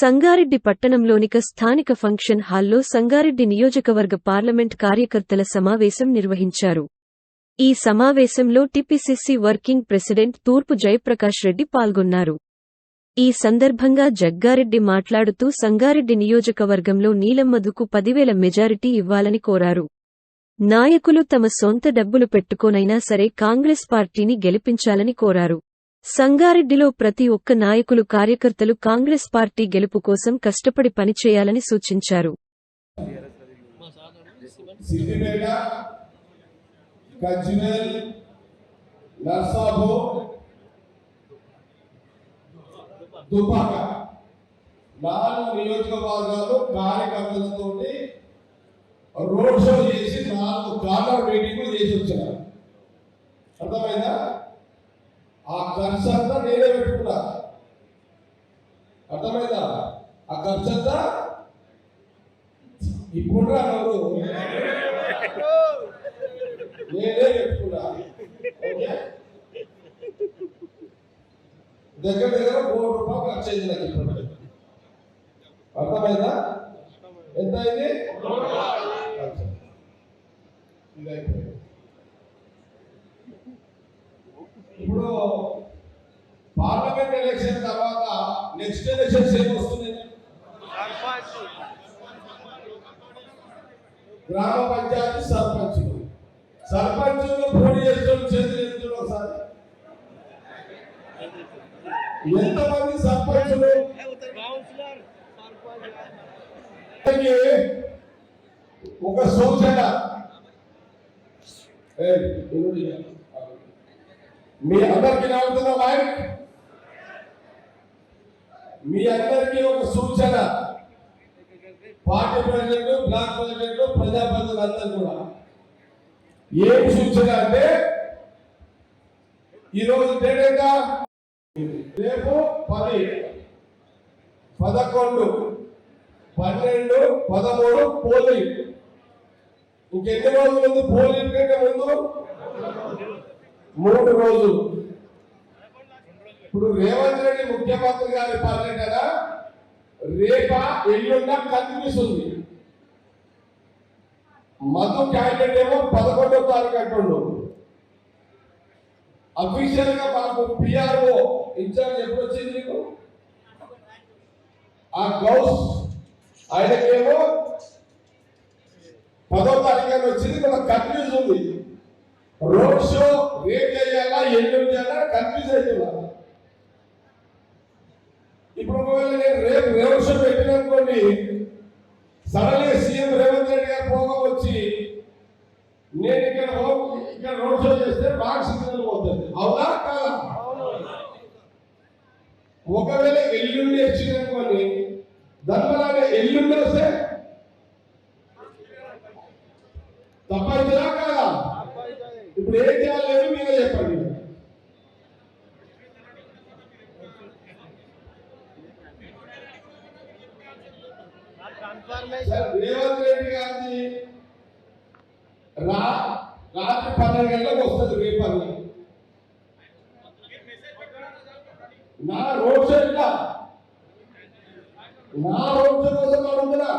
సంగారెడ్డి పట్టణంలోనిక స్థానిక ఫంక్షన్ హాల్లో సంగారెడ్డి నియోజకవర్గ పార్లమెంట్ కార్యకర్తల సమావేశం నిర్వహించారు. ఈ సమావేశంలో టిపిసిసి వర్కింగ్ ప్రెసిడెంట్ తూర్పు జయప్రకాష్ రెడ్డి పాల్గొన్నారు. ఈ సందర్భంగా జగ్గారెడ్డి మాట్లాడుతూ సంగారెడ్డి నియోజకవర్గంలో నీలమ్మధుకు పదివేల మెజారిటీ ఇవ్వాలని కోరారు. నాయకులు తమ సొంత డబ్బులు పెట్టుకోనైనా సరే కాంగ్రెస్ పార్టీని గెలిపించాలని కోరారు. సంగారెడ్డిలో ప్రతి ఒక్క నాయకులు కార్యకర్తలు కాంగ్రెస్ పార్టీ గెలుపు కోసం కష్టపడి పనిచేయాలని సూచించారు. నాలుగు నియోజకవర్గాలు కార్యకర్తలతో రోడ్ షో చేసి నాలుగు కార్నర్ మీటింగ్లు చేసి వచ్చారు. అర్థమైందా? ఆ ఖర్చు అంతా నేనే పెట్టుకున్నా. అర్థమైందా? ఆ ఖర్చు అంతా ఇప్పుడు రా నువ్వు నేనే పెట్టుకున్నా. దగ్గర దగ్గర కోటి రూపాయలు ఖర్చు అయింది నాకు ఇప్పుడు అర్థమైందా? ఎంత అయింది. ఇది అయిపోయింది ఇప్పుడు పార్లమెంట్ ఎలక్షన్ తర్వాత నెక్స్ట్ ఎలక్షన్స్ ఏం వస్తుంది గ్రామ పంచాయతీ సర్పంచులు. సర్పంచులు పోటీ చేస్తున్న చేతులు ఒకసారి. ఎంతమంది సర్పంచులు? ఒక సూచన. మీ అందరికీ నవ్వుతున్న మైక్. మీ అందరికీ ఒక సూచన. పార్టీ ప్రెసిడెంట్ బ్లాక్ ప్రెసిడెంట్ ప్రజాప్రతినిధులు అందరూ కూడా. ఏం సూచన అంటే ఈరోజు డేట్ ఎంత? రేపు పది. పదకొండు. పన్నెండు పదమూడు పోలింగ్. ఇంకెన్ని రోజులు ముందు పోలింగ్ కంటే ముందు? మూడు రోజులు. ఇప్పుడు రేవంత్ రెడ్డి ముఖ్యమంత్రి గారి పర్యటన రేప ఎల్లుండ కనిపిస్తుంది మధు క్యాండిడేట్ ఏమో పదకొండో తారీఖు అంటుండు అఫీషియల్గా మాకు పిఆర్ఓ ఇన్ఛార్జ్ ఎప్పుడు వచ్చింది నీకు? ఆ గౌస్ ఆయనకేమో పదో తారీఖు వచ్చింది కొంత కన్ఫ్యూజ్ ఉంది. రోడ్ షో ఏం చేయాలా? ఎల్లుండి చేయాలా? కన్ఫ్యూజ్ అవుతున్నా. ఇప్పుడు ఒకవేళ నేను రేపు రోడ్ షో పెట్టిననుకోండి సడన్ సీఎం రేవంత్ రెడ్డి గారు పోగా వచ్చి నేను ఇక్కడ ఇక్కడ రోడ్ షో చేస్తే బాగా సిగ్నల్ పోతుంది. అవునా? కాదా? ఒకవేళ ఎల్లుండి వచ్చిందనుకోండి దానివల్ల ఎల్లుండి వస్తే తప్పైతుందా కాదా ఇప్పుడు ఏం చేయాలి మీరే చెప్పండి సార్, రేవంత్ రెడ్డి గారిది రా రాత్రి పన్నెండు గంటలకు వస్తుంది రేపని నా రోడ్ షో ఇట్లా నా రోడ్ షో కోసం అడుగుతున్నా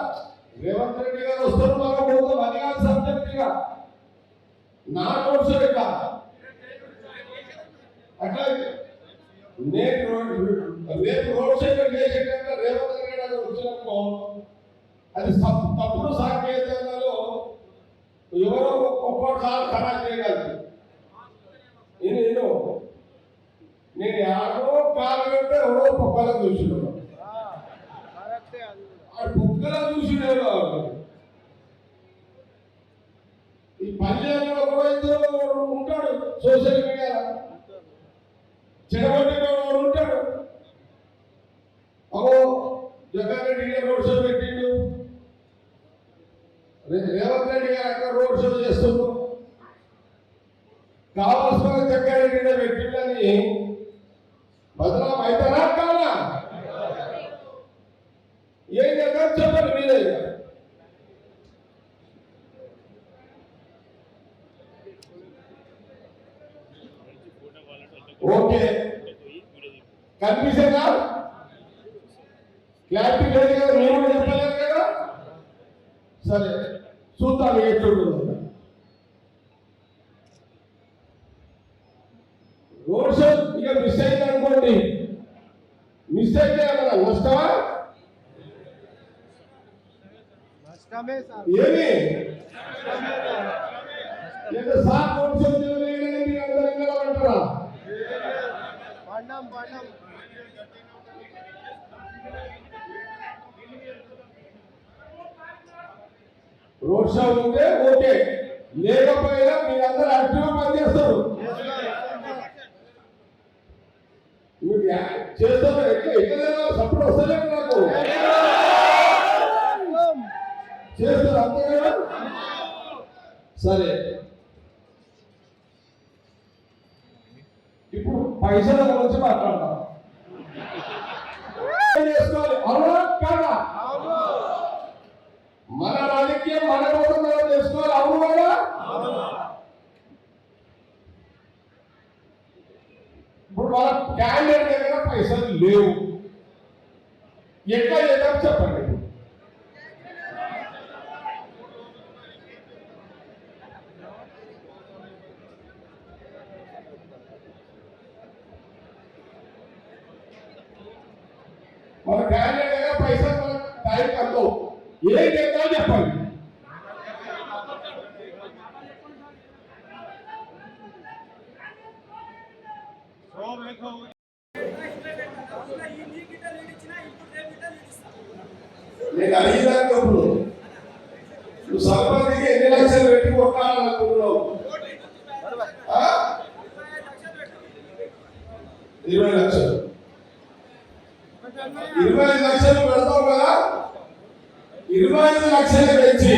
రేవంత్ రెడ్డి గారు వస్తారు మనం పోతాం అది కాదు సబ్జెక్ట్ ఇక. నా రోడ్ ఇక. ఇట్లా అట్లా నేను రేపు రోడ్ సైడ్ చేసేటంటే రేవంత్ రెడ్డి గారు వచ్చినప్పుడు అది తప్పుడు సాంకేతికతలో ఎవరో ఒక్కొక్కసారి ఖరాబ్ చేయగలరు. నేను నేను యాడో ఆడో కాలు పెడితే ఎవరో కుక్కలో చూసినాడు. ఆ కుక్కలో చూసినాడు ఈ పల్లెల్లో ఒక ఇద్దరు ఉంటాడు సోషల్ మీడియా చెడగొట్టిన వాడు ఉంటాడు. అగో జగన్ రెడ్డి రోడ్ షో పెట్టిండు. రేవంత్ రెడ్డి గారు అక్కడ రోడ్ షో చేస్తుండ్రు కావాల్సిన జగన్ పెట్టిండని బదనాం అవుతారా కాదా ఏం చేద్దాం చెప్పండి మీరే ఓకే. కనిపిస్తుందా క్లారిటీ లేదు కదా మేము కూడా చెప్పలేదు కదా? సరే చూద్దాం ఎట్లుంటుందో రోడ్ షో ఇక మిస్ అయింది అనుకోండి. మిస్ అయితే ఏమన్నా నష్టమా? ఏమి లేదా సార్ రోడ్ షో చేయలేదని మీరు అందరూ రోడ్ షో ఉంటే ఓకే. లేకపోయినా మీరందరూ యాక్టివ్గా పనిచేస్తారు. చేస్తారు ఎట్లా సపోర్ట్ వస్తలేదు నాకు. చేస్తారు సరే. ఇప్పుడు పైసల గురించి మాట్లాడతాం ఏం చేసుకోవాలి అవునా కాదా మన రాజకీయం మన కోసం మనం చేసుకోవాలి అవును కదా ఇప్పుడు మన క్యాండిడేట్ దగ్గర పైసలు లేవు ఎట్లా చేద్దాం చెప్పండి మన క్యాండిడేట్ దగ్గర పైసలు మన టైం అందవు ఏం చెప్పండి నేను అడిగినాక ఇప్పుడు నువ్వు సర్పంచ్కి ఎన్ని లక్షలు పెట్టి కొట్టాలనుకుంటున్నావు ఆ? ఇరవై లక్షలు ఇరవై ఐదు లక్షలు పెడతావు కదా ఇరవై ఐదు లక్షలు పెంచి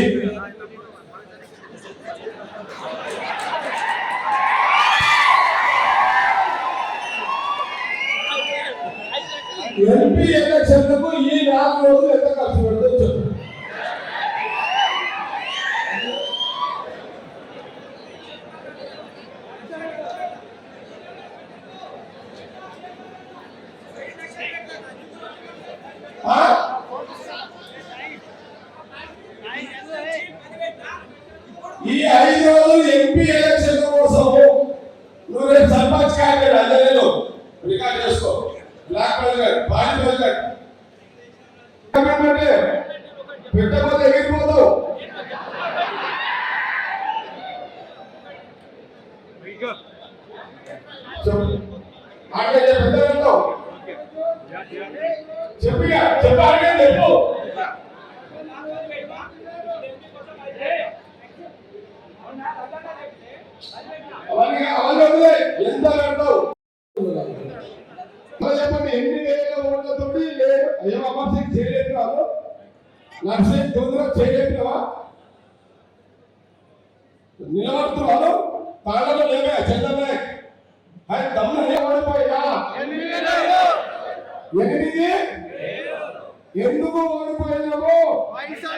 ఎంపీ ఎలక్షన్లకు ఈ నాలుగు రోజులు ఎంత ఖర్చు పెడతావు చెప్పు ఆ? ఈ ఐదు ఎంపీ ఎలక్షన్ కోసం నువ్వు రేపు సర్పంచ్ క్యాండిడేట్ నేను. రికార్డ్ చేసుకో. బ్లాక్ బెల్ట్ పాయింట్ బెల్ట్ అంటే పెట్టకపోతే ఎగిరిపోతావు వదిలే ఎంత చెప్పండి ఎన్ని వేల ఓట్లతోటి లేదు సింగ్ చేయలేదు కాదు నర్సింగ్ తొందరగా చేయలేపినవా నిలబడుతున్నాను తాళలో లేవే ఆయన దమ్ము ఓడిపోయా ఎనిమిది ఎందుకు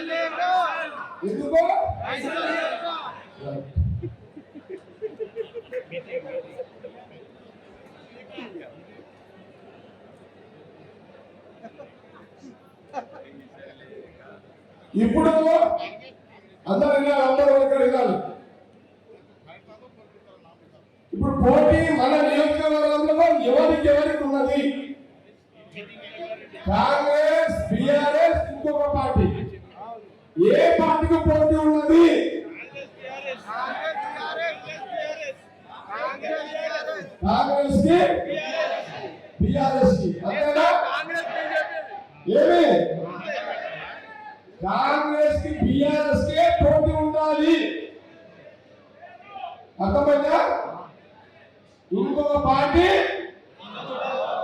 లేక ఎందుకు పైసలు లేక ఇప్పుడు అందరు వినాలి అందరూ ఇక్కడ వినాలి ఇప్పుడు పోటీ మన నియోజకవర్గంలో ఎవరికి ఎవరికి ఉన్నది? కాంగ్రెస్ బిఆర్ఎస్ ఇంకొక పార్టీ. ఏ పార్టీకి పోటీ ఉన్నది? కాంగ్రెస్కి బిఆర్ఎస్కి అంతేనా ఏమి? కాంగ్రెస్కి బిఆర్ఎస్ కే పోటీ ఉండాలి? అర్థమైందా? ఇంకొక పార్టీ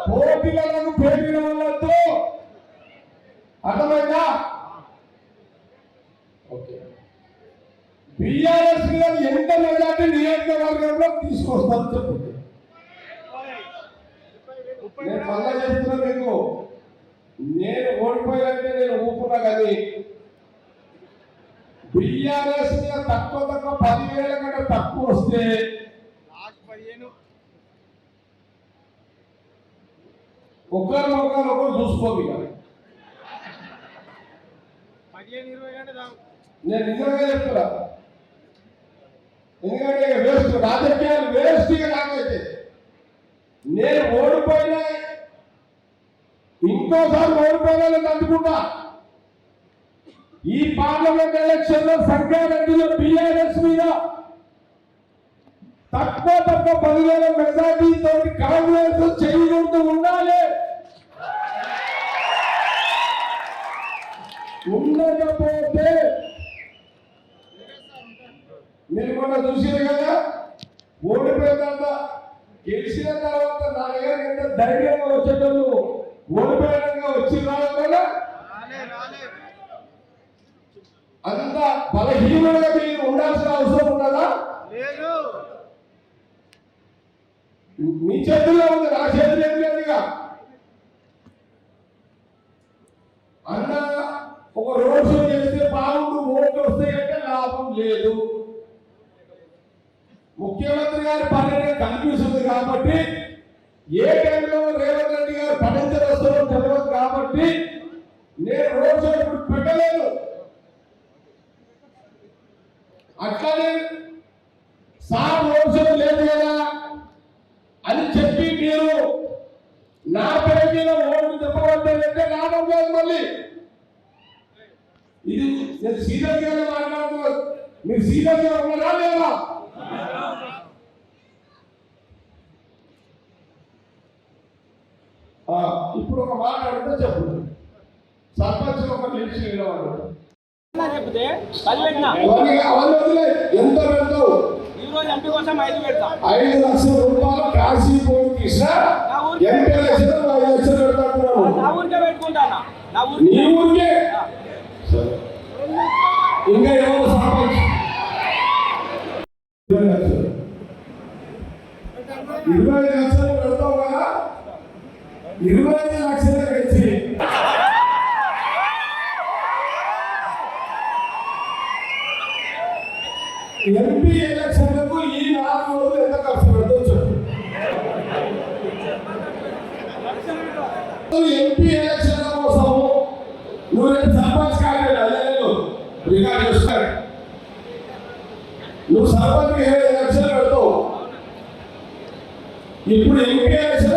పోటీలను పెట్టిన వాళ్ళతో అర్థమైందా? ఓకే. బిఆర్ఎస్ గారు ఎంత మెజార్టీ నియోజకవర్గంలో తీసుకొస్తారు చెప్పండి. నేను మళ్ళా చెప్తున్నా మీకు. నేను ఓడిపోయానంటే నేను ఊపున్నా కానీ బిఆర్ఎస్ మీద తక్కువ తక్కువ పదివేల కంటే తక్కువ వస్తే ఒకరు ఒకరు ఒకరు చూసుకోదు నేను నిజంగా చెప్తున్నా. ఎందుకంటే వేస్ట్ రాజకీయాలు వేస్ట్ నాకైతే. నేను ఓడిపోయినా ఇంకోసారి ఓడిపోయినా అందుకుంటా ఈ పార్లమెంట్ ఎలక్షన్లో సంగారెడ్డిలో బిఆర్ఎస్ మీద తక్కువ తక్కువ పదివేల మెజార్టీతో కాంగ్రెస్ చేయకుంటూ ఉండాలి. ఉండకపోతే మీరు మొన్న చూసారు కదా ఓడిపోయిందంట గెలిచిన తర్వాత నా దగ్గర ఎంత ధైర్యంగా వచ్చేటోళ్ళు ఓడిపోయినాక వచ్చి రావడం వల్ల రాలే రాలే. అంత బలహీనంగా మీరు ఉండాల్సిన అవసరం ఉన్నదా? లేదు. మీ చేతుల్లో ఉంది నా చేతులు ఏం లేదుగా? అన్న ఒక రోడ్ షో చేస్తే బాగుండు ఓట్లు వస్తాయంటే లాభం లేదు. ముఖ్యమంత్రి గారి పర్యటన కనిపిస్తుంది కాబట్టి ఏ నా పేరు మీద ఓట్లు చెప్పబడ్డారంటే లాభం కాదు మళ్ళీ. ఇది నేను సీరియస్గా మాట్లాడుతున్నా. మీరు సీరియస్గా ఉన్నారా లేదా? ఇప్పుడు ఒక మాట అడిగితే చెప్పు. సర్పంచ్ ఒక నిలిచి వదిలే. ఎంత పెడతావు? ఐదు పెడతా. ఐదు లక్షల రూపాయలు కాశీ పోయి కృష్ణ ఎంపీ లక్షలు ఐదు లక్షలు పెడతాను నా ఊరికే పెట్టుకుంటానా? నా ఊరికి నీ ఊరికే? ఇంకా ఎవరు సర్పంచ్? ఇరవై లక్షలు. ఇరవై ఐదు లక్షలు పెడతావు కదా? ఇరవై ఐదు లక్షలు సర్పంచ్ కాలేదు అదే లేదు. రికార్డ్ చేస్తాడు నువ్వు సర్పంచ్ పెడతావు? ఇప్పుడు ఎంపీ ఎలక్షన్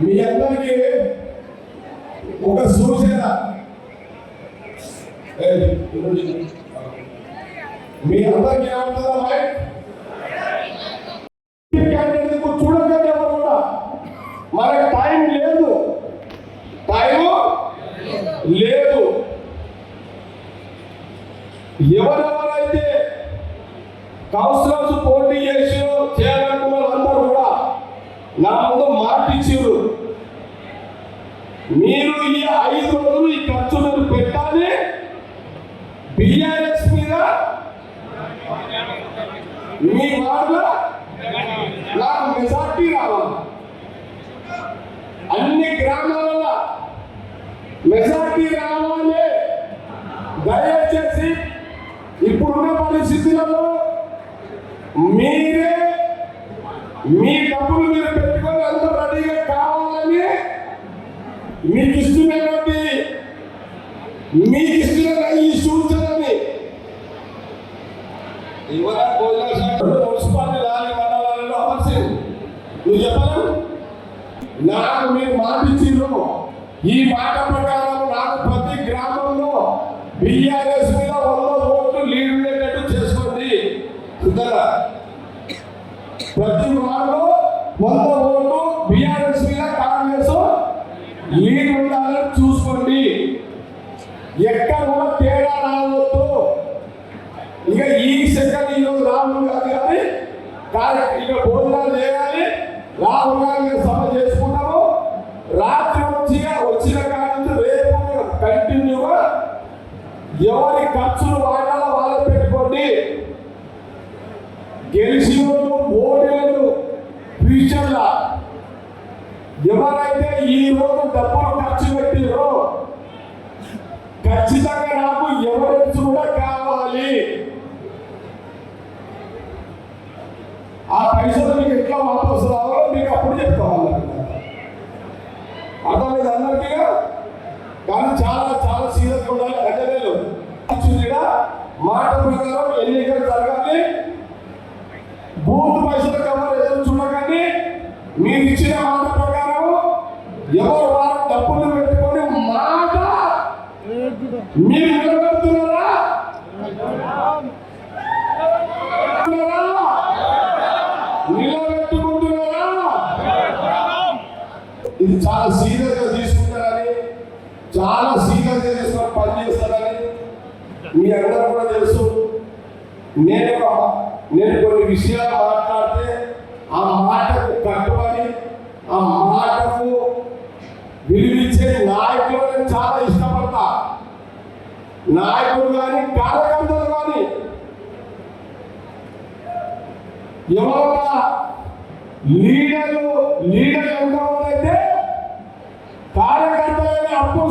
మీ అందరికీ ఒక సూచన ఏయ్, మీ అందరికీ ఏమంటుందా మైక్ క్యాండిడేట్ చూడకండి ఎవరు కూడా మనకు టైం లేదు టైం లేదు అయితే కౌన్సిలర్స్ పోటీ చేసి చేయాలనుకున్న అందరూ కూడా నా ముందు మాటిచ్చారు మీరు ఈ ఐదు రోజులు ఈ ఖర్చు మీరు పెట్టాలి. బిఆర్ఎస్ మీద మీ వాళ్ళ నాకు మెజార్టీ రావాలి. అన్ని గ్రామాలలో మెజార్టీ రావాలి. దయచేసి ఇప్పుడున్న పరిస్థితులలో మీరే మీ డబ్బులు మీరు పెట్టుకొని అంత రెడీగా కావాలని మీకు ఇస్తున్నటువంటి మీకు ఇస్తున్న ఈ సూచనని ఇవాళ భోజన శాఖ మున్సిపాలిటీ నాలుగు మండలాలలో అవసరం నువ్వు చెప్పలేవు నాకు మీరు మాటిచ్చిర్రు ఈ మాట ప్రకారం నాకు ప్రతి గ్రామంలో బిఆర్ఎస్ మీద వంద ఓట్లు లీడ్ ఉండేటట్టు చేసుకోండి సుధరా ప్రతి వార్డులో వంద ఓట్లు బిఆర్ఎస్ మీద కాంగ్రెస్ లీడ్ ఉండాలని చూసుకోండి. ఎక్కడ కూడా తేడా రావద్దు. ఇక ఈ సెకండ్ ఈరోజు రాహుల్ గాంధీ కానీ ఇక భోజనాలు చేయాలి. రాహుల్ గాంధీ గారి సభ చేసుకుంటాము రాత్రి వచ్చి వచ్చిన కాడ రేపు కంటిన్యూగా ఎవరి ఖర్చులు వాళ్ళ వాళ్ళే పెట్టుకోండి. గెలిచి ఎవరైతే ఈ రోజు డబ్బులు ఖర్చు పెట్టారో ఖచ్చితంగా నాకు ఎవరెన్స్ కూడా కావాలి. ఆ పైసలు మీకు ఎట్లా వాపసు రావాలో మీకు అప్పుడు చెప్తాను. లేదు అందరికీ? కానీ చాలా చాలా సీరియస్గా ఉండాలి. అజలేదు చూసిగా మాట ప్రకారం ఎన్నికలు జరగాలి. మీరు నిలబెడుతున్నారా నిలబెట్టుకుంటున్నారా? ఇది చాలా సీరియస్గా తీసుకుంటారని చాలా సీరియస్గా తీసుకొని పని చేస్తారని మీ అందరూ కూడా తెలుసు. నేను నేను కొన్ని విషయాలు మాట్లాడితే ఆ మాటకు కట్టుబడి ఆ మాటకు విలువిచ్చే నాయకులు చాలా ఇష్టం నాయకులు కానీ కార్యకర్తలు కానీ ఎవరైనా లీడర్లు లీడర్ ఎంతమంది అయితే కార్యకర్తలని అప్పు